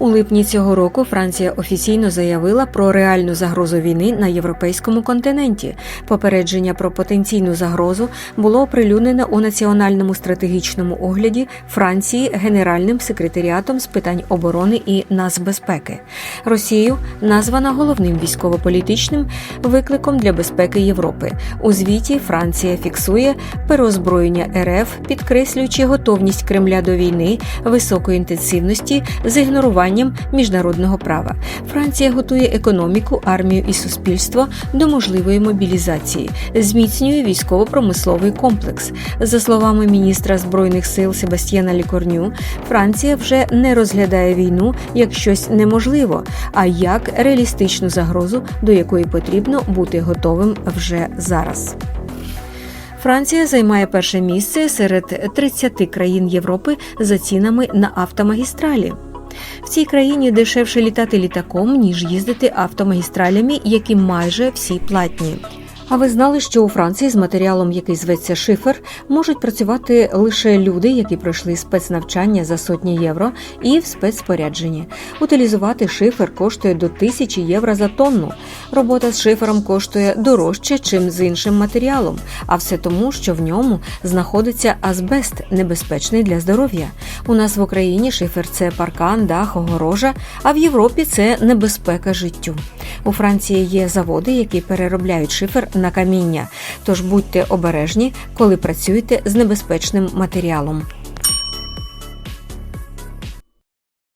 У липні цього року Франція офіційно заявила про реальну загрозу війни на європейському континенті. Попередження про потенційну загрозу було оприлюднене у національному стратегічному огляді Франції Генеральним секретаріатом з питань оборони і нацбезпеки. Росію названо головним військово-політичним викликом для безпеки Європи. У звіті Франція фіксує переозброєння РФ, підкреслюючи готовність Кремля до війни високої інтенсивності з ігноруванням міжнародного права. Франція готує економіку, армію і суспільство до можливої мобілізації, зміцнює військово-промисловий комплекс. За словами міністра збройних сил Себастьяна Лікорню, Франція вже не розглядає війну як щось неможливо, а як реалістичну загрозу, до якої потрібно бути готовим вже зараз. Франція займає перше місце серед 30 країн Європи за цінами на автомагістралі. В цій країні дешевше літати літаком, ніж їздити автомагістралями, які майже всі платні. А ви знали, що у Франції з матеріалом, який зветься шифер, можуть працювати лише люди, які пройшли спецнавчання за сотні євро і в спецспорядженні. Утилізувати шифер коштує до тисячі євро за тонну. Робота з шифером коштує дорожче, чим з іншим матеріалом, а все тому, що в ньому знаходиться азбест, небезпечний для здоров'я. У нас в Україні шифер це паркан, дах, огорожа, а в Європі це небезпека життю. У Франції є заводи, які переробляють шифер на каміння. Тож будьте обережні, коли працюєте з небезпечним матеріалом.